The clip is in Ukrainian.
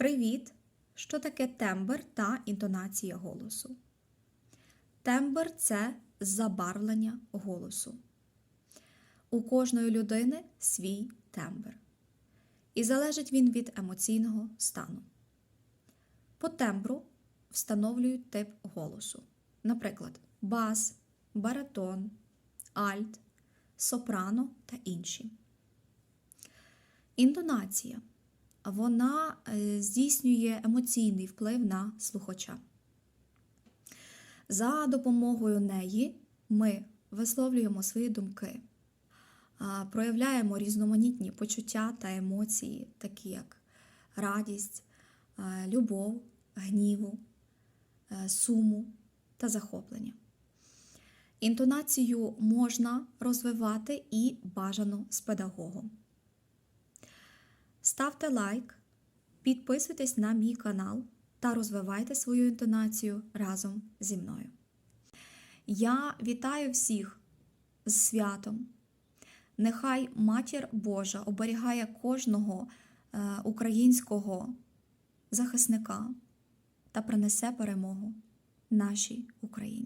Привіт! Що таке тембр та інтонація голосу? Тембр це забарвлення голосу. У кожної людини свій тембр. І залежить він від емоційного стану. По тембру встановлюють тип голосу. Наприклад, бас, баритон, альт, сопрано та інші. Інтонація. Вона е, здійснює емоційний вплив на слухача. За допомогою неї ми висловлюємо свої думки, проявляємо різноманітні почуття та емоції, такі як радість, е, любов, гніву, е, суму та захоплення. Інтонацію можна розвивати і бажано з педагогом. Ставте лайк, підписуйтесь на мій канал та розвивайте свою інтонацію разом зі мною. Я вітаю всіх з святом. Нехай Матір Божа оберігає кожного е, українського захисника та принесе перемогу нашій Україні.